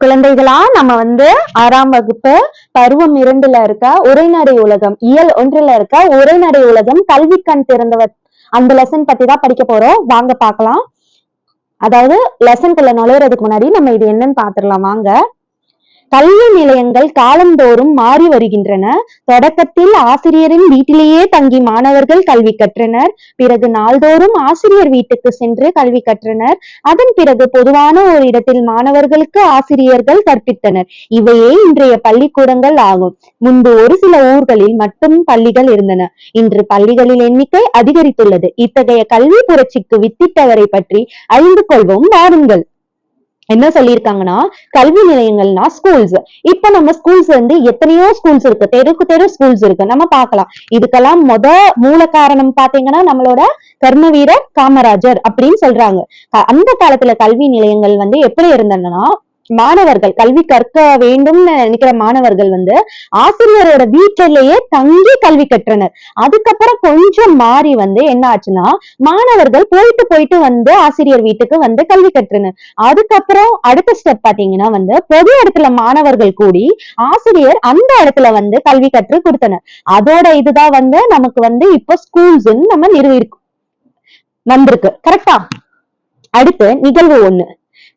குழந்தைகளா நம்ம வந்து ஆறாம் வகுப்பு பருவம் இரண்டுல இருக்க உரைநடை உலகம் இயல் ஒன்றுல இருக்க உரைநடை உலகம் கல்வி கண் திறந்தவ அந்த லெசன் பத்தி தான் படிக்க போறோம். வாங்க பார்க்கலாம். அதாவது லெசன்குள்ள நுழையறதுக்கு முன்னாடி நம்ம இது என்னன்னு பாத்துடலாம் வாங்க. கல்வி நிலையங்கள் காலந்தோறும் மாறி வருகின்றன. தொடக்கத்தில் ஆசிரியரின் வீட்டிலேயே தங்கி மாணவர்கள் கல்வி கற்றனர். பிறகு நாள்தோறும் ஆசிரியர் வீட்டுக்கு சென்று கல்வி கற்றனர். அதன் பிறகு பொதுவான ஒரு இடத்தில் மாணவர்களுக்கு ஆசிரியர்கள் கற்பித்தனர். இவையே இன்றைய பள்ளிக்கூடங்கள் ஆகும். முன்பு ஒரு சில ஊர்களில் மட்டும் பள்ளிகள் இருந்தன. இன்று பள்ளிகளின் எண்ணிக்கை அதிகரித்துள்ளது. இத்தகைய கல்வி புரட்சிக்கு வித்திட்டவரை பற்றி அறிந்து கொள்வோம் வாருங்கள். என்ன சொல்லியிருக்காங்கன்னா கல்வி நிலையங்கள்னா ஸ்கூல்ஸ் இப்ப நம்ம ஸ்கூல்ஸ் வந்து எத்தனையோ ஸ்கூல்ஸ் இருக்கு. தெருக்கு தெரு ஸ்கூல்ஸ் இருக்கு. நம்ம பார்க்கலாம். இதுக்கெல்லாம் மொத மூல காரணம் பாத்தீங்கன்னா நம்மளோட கர்மவீரர் காமராஜர் அப்படின்னு சொல்றாங்க. அந்த காலத்துல கல்வி நிலையங்கள் வந்து எப்படி இருந்ததுன்னா மாணவர்கள் கல்வி கற்க வேண்டும்னு நினைக்கிற மாணவர்கள் வந்து ஆசிரியரோட வீட்டிலேயே தங்கி கல்வி கற்றனர். அதுக்கப்புறம் கொஞ்சம் மாறி வந்து என்ன ஆச்சுன்னா மாணவர்கள் போயிட்டு போயிட்டு வந்து ஆசிரியர் வீட்டுக்கு வந்து கல்வி கற்றனர். அதுக்கப்புறம் அடுத்த ஸ்டெப் பாத்தீங்கன்னா வந்து பொது இடத்துல மாணவர்கள் கூடி ஆசிரியர் அந்த இடத்துல வந்து கல்வி கற்று கொடுத்தனர். அதோட இதுதான் வந்து நமக்கு வந்து இப்போ ஸ்கூல்ஸ் நம்ம நிறுவிருக்கோம் வந்திருக்கு. கரெக்டா அடுத்து நிகழ்வு ஒண்ணு.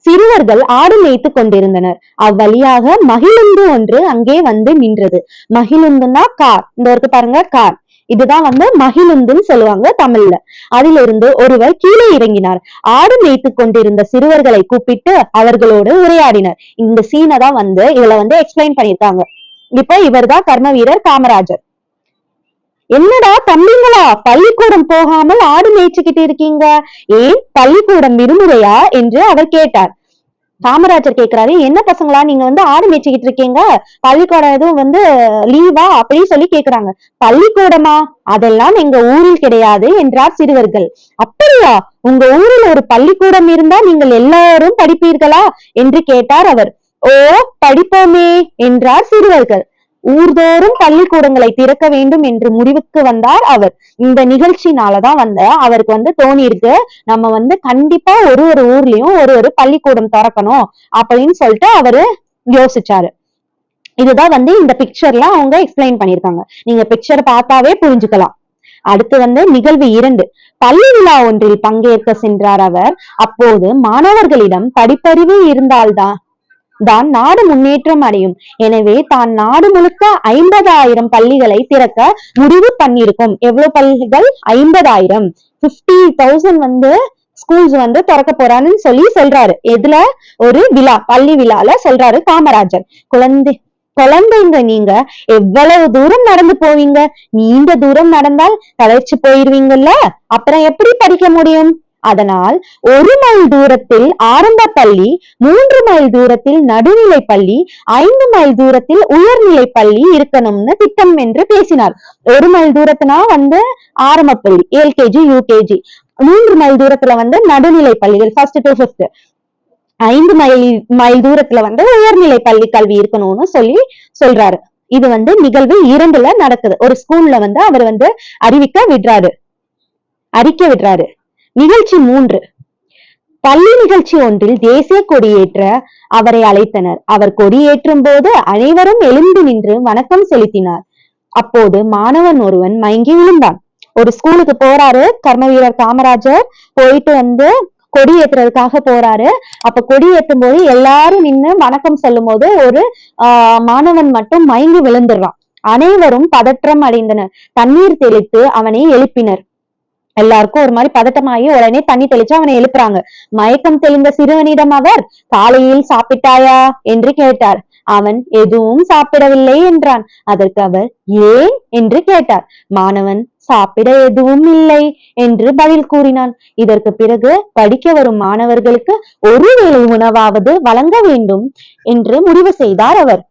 சிறுவர்கள் ஆடு மேய்த்து கொண்டிருந்தனர். அவ்வழியாக மகிழுந்து ஒன்று அங்கே வந்து நின்றது. மகிழுந்துன்னா கார். இந்த இருக்கு பாருங்க கார். இதுதான் வந்து மகிழுந்துன்னு சொல்லுவாங்க தமிழ்ல. அதிலிருந்து ஒருவர் கீழே இறங்கினார். ஆடு மேய்த்து கொண்டிருந்த சிறுவர்களை கூப்பிட்டு அவர்களோடு உரையாடினர். இந்த சீனை தான் வந்து இதுல வந்து எக்ஸ்பிளைன் பண்ணியிருக்காங்க. இப்ப இவர் இவர்தான் கர்ம வீரர் காமராஜர். என்னடா தம்பிங்களா பள்ளிக்கூடம் போகாமல் ஆடு மேய்ச்சிக்கிட்டு இருக்கீங்க? ஏன் பள்ளிக்கூடம் விடுமுறையா? என்று அவர் கேட்டார். காமராஜர் கேக்குறாரு என்ன பசங்களா நீங்க வந்து ஆடு மேய்ச்சிக்கிட்டு இருக்கீங்க? பள்ளிக்கூடம் எதுவும் வந்து லீவா? அப்படின்னு சொல்லி கேக்குறாங்க பள்ளிக்கூடமா? அதெல்லாம் எங்க ஊரில் கிடையாது என்றார் சிறுவர்கள். அப்படியா? உங்க ஊரில் ஒரு பள்ளிக்கூடம் இருந்தா நீங்கள் எல்லாரும் படிப்பீர்களா? என்று கேட்டார் அவர். ஓ படிப்போமே என்றார் சிறுவர்கள். ஊர்தோறும் பள்ளிக்கூடங்களை திறக்க வேண்டும் என்று முடிவுக்கு வந்தார் அவர். இந்த நிகழ்ச்சினாலதான் வந்து அவருக்கு வந்து தோணி இருக்கு. நம்ம வந்து கண்டிப்பா ஒரு ஒரு ஊர்லயும் ஒரு ஒரு பள்ளிக்கூடம் திறக்கணும் அப்படின்னு சொல்லிட்டு அவரு யோசிச்சாரு. இதுதான் வந்து இந்த பிக்சர்ல அவங்க எக்ஸ்பிளைன் பண்ணிருக்காங்க நீங்க பிக்சர் பார்த்தாவே புரிஞ்சுக்கலாம். அடுத்து வந்து நிகழ்வு இரண்டு. பள்ளி விழா ஒன்றில் பங்கேற்க சென்றார் அவர். அப்போது மாணவர்களிடம் படிப்பறிவு இருந்தால்தான் தான் நாடு முன்னேற்றம் அடையும். எனவே தான் நாடு முழுக்க ஐம்பதாயிரம் பள்ளிகளை திறக்க முடிவு பண்ணிருக்கும் எவ்வளவு பள்ளிகள்? ஐம்பதாயிரம். பிப்டி தௌசண்ட் வந்து ஸ்கூல்ஸ் வந்து திறக்க போறான்னு சொல்லி சொல்றாரு. எதுல? ஒரு விழா பள்ளி விழால சொல்றாரு காமராஜர். குழந்தை குழந்தைங்க நீங்க எவ்வளவு தூரம் நடந்து போவீங்க? நீண்ட தூரம் நடந்தால் தளர்ச்சி போயிருவீங்கல்ல? அப்புறம் எப்படி படிக்க முடியும்? அதனால் ஒரு மைல் தூரத்தில் ஆரம்ப பள்ளி மூன்று மைல் தூரத்தில் நடுநிலை பள்ளி ஐந்து மைல் தூரத்தில் உயர்நிலை பள்ளி இருக்கணும்னு திட்டம் என்று பேசினார். ஒரு மைல் தூரத்துனா வந்து ஆரம்ப பள்ளி எல்கேஜி யூகேஜி மூன்று மைல் தூரத்துல வந்து நடுநிலை பள்ளிகள் ஃபர்ஸ்ட் டு ஃபிஃப்த் ஐந்து மைல் மைல் தூரத்துல வந்து உயர்நிலை பள்ளி கல்வி இருக்கணும்னு சொல்லி சொல்றாரு. இது வந்து நிகழ்வு இரண்டுல நடக்குது. ஒரு ஸ்கூல்ல வந்து அவர் வந்து அறிவிக்க விடுறாரு. அறிக்கை விடுறாரு. நிகழ்ச்சி மூன்று. பள்ளி நிகழ்ச்சி ஒன்றில் தேசிய கொடியேற்ற அவரை அழைத்தனர். அவர் கொடியேற்றும் போது அனைவரும் எழுந்து நின்று வணக்கம் செலுத்தினார். அப்போது மாணவன் ஒருவன் மயங்கி விழுந்தான். ஒரு ஸ்கூலுக்கு போறாரு. கர்ம வீரர் காமராஜர் போயிட்டு வந்து கொடி ஏத்துறதுக்காக போறாரு. அப்ப கொடி ஏற்றும் போது எல்லாரும் நின்னு வணக்கம் சொல்லும் போது ஒரு ஆஹ் மாணவன் மட்டும் மயங்கி விழுந்துடுறான். அனைவரும் பதற்றம் அடைந்தனர். தண்ணீர் தெளித்து அவனை எழுப்பினர். எல்லாருக்கும் ஒரு மாதிரி பதட்டமாகி உடனே தண்ணி தெளிச்சு அவனை எழுப்புறாங்க. மயக்கம் தெளிந்த சிறுவனிடம் அவர் காலையில் சாப்பிட்டாயா? என்று கேட்டார். அவன் எதுவும் சாப்பிடவில்லை என்றான். அதற்கு அவர் ஏன்? என்று கேட்டார். மாணவன் சாப்பிட எதுவும் இல்லை என்று பதில் கூறினான். இதற்கு பிறகு படிக்க வரும் மாணவர்களுக்கு ஒருவேளை உணவாவது வழங்க வேண்டும் என்று முடிவு செய்தார் அவர்.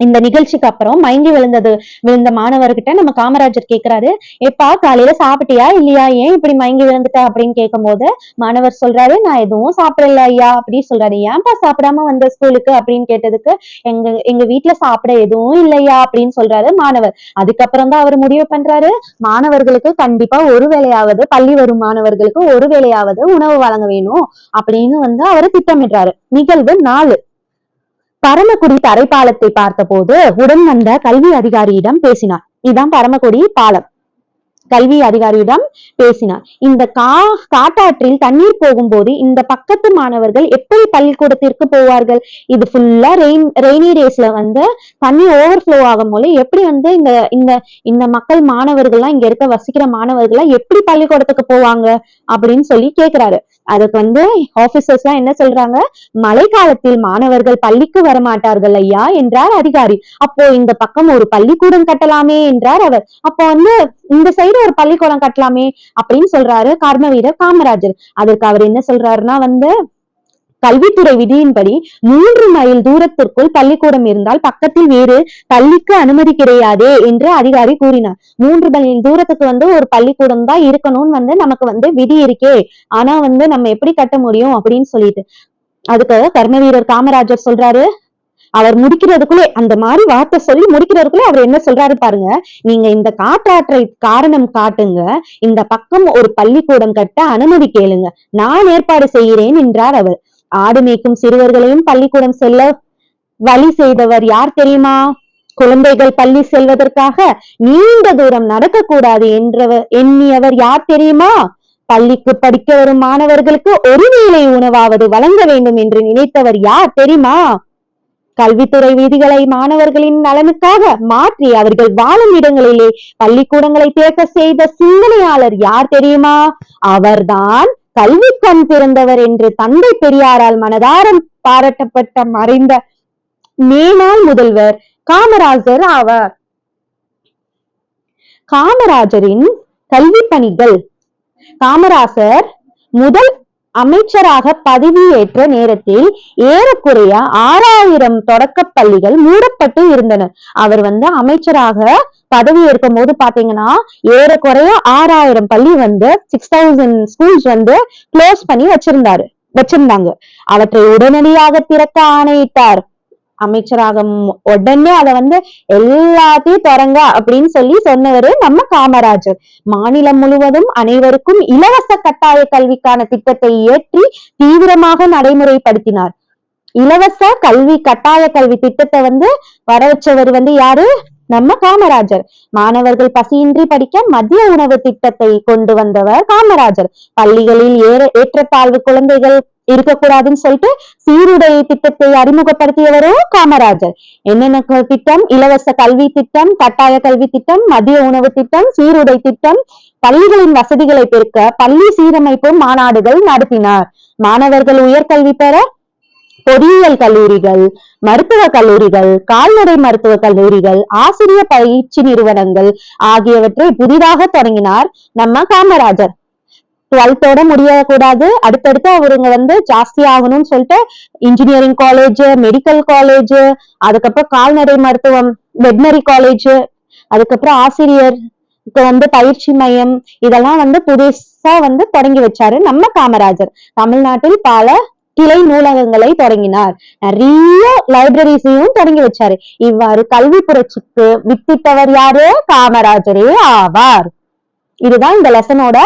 இந்த நிகழ்ச்சிக்கு அப்புறம் மயங்கி விழுந்தது விழுந்த மாணவர்கிட்ட நம்ம காமராஜர் கேக்குறாரு எப்பா காலையில சாப்பிட்டியா இல்லையா? ஏன் இப்படி மயங்கி விழுந்துட்ட? அப்படின்னு கேட்கும்போது மாணவர் சொல்றாரு நான் எதுவும் சாப்பிடல ஐயா. அப்படின்னு சொல்றாரு ஏன்பா சாப்பிடாம வந்த ஸ்கூலுக்கு? அப்படின்னு கேட்டதுக்கு எங்க எங்க வீட்டுல சாப்பிட எதுவும் இல்லையா? அப்படின்னு சொல்றாரு மாணவர். அதுக்கப்புறம் தான் அவர் முடிவு பண்றாரு. மாணவர்களுக்கு கண்டிப்பா ஒரு வேளையாவது பள்ளி வரும் மாணவர்களுக்கு ஒரு வேளையாவது உணவு வழங்க வேணும் அப்படின்னு வந்து அவர் திட்டமிடுறாரு. நிகழ்வு நாலு. பரமக்குடி தரைப்பாலத்தை பார்த்தபோது உடன் வந்த கல்வி அதிகாரியிடம் பேசினார். இதுதான் பரமக்குடி பாலம். கல்வி அதிகாரியிடம் பேசினார். இந்த கா காட்டாற்றில் தண்ணீர் போகும்போது இந்த பக்கத்து மாணவர்கள் எப்படி பள்ளிக்கூடத்திற்கு போவார்கள்? இது ஃபுல்லா ரெயின் ரெய்னி டேஸ்ல வந்து தண்ணி ஓவர் ஃப்ளோ ஆகும் போது எப்படி வந்து இந்த இந்த இந்த மக்கள் மாணவர்கள்லாம் இங்க இருக்க வசிக்கிற மாணவர்கள்லாம் எப்படி பள்ளிக்கூடத்துக்கு போவாங்க? அப்படின்னு சொல்லி கேக்குறாரு. அதுக்கு வந்து ஆபீசர்ஸ் எல்லாம் என்ன சொல்றாங்க? மழை காலத்தில் மாணவர்கள் பள்ளிக்கு வரமாட்டார்கள் ஐயா என்றார் அதிகாரி. அப்போ இந்த பக்கம் ஒரு பள்ளிக்கூடம் கட்டலாமே என்றார் அவர். அப்போ வந்து இந்த சைடு ஒரு பள்ளிக்கூடம் கட்டலாமே அப்படின்னு சொல்றாரு கர்ம வீரர் காமராஜர். அதற்கு அவர் என்ன சொல்றாருன்னா வந்து கல்வித்துறை விதியின்படி மூன்று மைல் தூரத்திற்குள் பள்ளிக்கூடம் இருந்தால் பக்கத்தில் வேறு பள்ளிக்கு அனுமதி கிடையாதே என்று அதிகாரி கூறினார். மூன்று மைல் தூரத்துக்கு வந்து ஒரு பள்ளிக்கூடம் தான் இருக்கணும்னு வந்து நமக்கு வந்து விதி இருக்கே. ஆனா வந்து நம்ம எப்படி கட்ட முடியும் அப்படின்னு சொல்லிட்டு. அதுக்கு கர்ம வீரர் காமராஜர் சொல்றாரு. அவர் முடிக்கிறதுக்குள்ளே அந்த மாதிரி வார்த்தை சொல்லி முடிக்கிறதுக்குள்ளே அவர் என்ன சொல்றாரு பாருங்க. நீங்க இந்த காற்றாற்றை காரணம் காட்டுங்க. இந்த பக்கம் ஒரு பள்ளிக்கூடம் கட்ட அனுமதி கேளுங்க. நான் ஏற்பாடு செய்கிறேன் என்றார் அவர். ஆடு மேய்க்கும் சிறுவர்களையும் பள்ளிக்கூடம் செல்ல வழி செய்தவர் யார் தெரியுமா? குழந்தைகள் பள்ளி செல்வதற்காக நீண்ட தூரம் நடக்கக்கூடாது என்றவர் எண்ணியவர் யார் தெரியுமா? பள்ளிக்கு படிக்க வரும் மாணவர்களுக்கு ஒரு வேளை உணவாவது வழங்க வேண்டும் என்று நினைத்தவர் யார் தெரியுமா? கல்வித்துறை விதிகளை மாணவர்களின் நலனுக்காக மாற்றி அவர்கள் வாழும் இடங்களிலே பள்ளிக்கூடங்களை தேக்க செய்த சிந்தனையாளர் யார் தெரியுமா? அவர்தான் கல்வி கண் திறந்தவர் என்று தந்தை பெரியாரால் மனதாரம் பாராட்டப்பட்ட மறைந்த மேனாள் முதல்வர் காமராஜர் ஆவார். காமராஜரின் கல்வி பணிகள் காமராசர் முதல் அமைச்சராக பதவியேற்ற நேரத்தில் ஏறக்குறைய ஆறாயிரம் தொடக்க பள்ளிகள் மூடப்பட்டு இருந்தன. அவர் வந்து அமைச்சராக பதவி ஏற்கும் போது பாத்தீங்கன்னா ஏறக்குறைய ஆறாயிரம் பள்ளி வந்து சிக்ஸ் தௌசண்ட் ஸ்கூல்ஸ் வந்து க்ளோஸ் பண்ணி வச்சிருந்தாரு வச்சிருந்தாங்க. அவற்றை உடனடியாக திறக்க ஆணையிட்டார். அமைச்சராக உடனே அதை வந்து எல்லாத்தையும் தொடங்க அப்படின்னு சொல்லி சொன்னவரு நம்ம காமராஜர். மாநிலம் முழுவதும் அனைவருக்கும் இலவச கட்டாய கல்விக்கான திட்டத்தை இயற்றி தீவிரமாக நடைமுறைப்படுத்தினார். இலவச கல்வி கட்டாய கல்வி திட்டத்தை வந்து வர வச்சவர் வந்து யாரு? நம்ம காமராஜர். மாணவர்கள் பசியின்றி படிக்க மதிய உணவு திட்டத்தை கொண்டு வந்தவர் காமராஜர். பள்ளிகளில் ஏற ஏற்றத்தாழ்வு குழந்தைகள் இருக்கக்கூடாதுன்னு சொல்லிட்டு சீருடை திட்டத்தை அறிமுகப்படுத்தியவரும் காமராஜர். என்னென்ன திட்டம்? இலவச கல்வி திட்டம் கட்டாய கல்வி திட்டம் மதிய உணவு திட்டம் சீருடை திட்டம் பள்ளிகளின் வசதிகளை பெருக்க பள்ளி சீரமைப்பு மாநாடுகள் நடத்தினார். மாணவர்கள் உயர்கல்வி பெற பொறியியல் கல்லூரிகள் மருத்துவ கல்லூரிகள் கால்நடை மருத்துவ கல்லூரிகள் ஆசிரியர் பயிற்சி நிறுவனங்கள் ஆகியவற்றை புதிதாக தொடங்கினார் நம்ம காமராஜர். டுவெல்த்தோட முடியக்கூடாது. அடுத்தடுத்து அவருங்க வந்து ஜாஸ்தி ஆகணும்னு சொல்லிட்டு இன்ஜினியரிங் காலேஜ் மெடிக்கல் காலேஜ் அதுக்கப்புறம் கால்நடை மருத்துவம் வெட்னரி காலேஜ் அதுக்கப்புறம் ஆசிரியர் வந்து பயிற்சி மையம் இதெல்லாம் வந்து புதுசா வந்து தொடங்கி வச்சாரு நம்ம காமராஜர். தமிழ்நாட்டில் பல கிளை நூலகங்களை தொடங்கினார். நிறைய லைப்ரரிஸையும் தொடங்கி வச்சாரு. இவ்வாறு கல்வி புரட்சிக்கு வித்திட்டவர் யாரு? காமராஜரே ஆவார். இதுதான் இந்த லெசனோட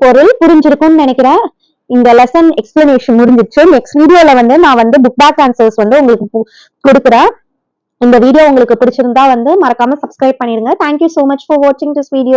பொருள் புரிஞ்சிருக்கும்னு நினைக்கிறேன். இந்த லெசன் எக்ஸ்பிளனேஷன் முடிஞ்சிச்சு. நெக்ஸ்ட் வீடியோல வந்து நான் வந்து புக் பேக் ஆன்சர்ஸ் வந்து உங்களுக்கு கொடுக்குறேன். இந்த வீடியோ உங்களுக்கு பிடிச்சிருந்தா வந்து மறக்காம சப்ஸ்கிரைப் பண்ணிருங்க. Thank you so much for வாட்சிங் திஸ் வீடியோ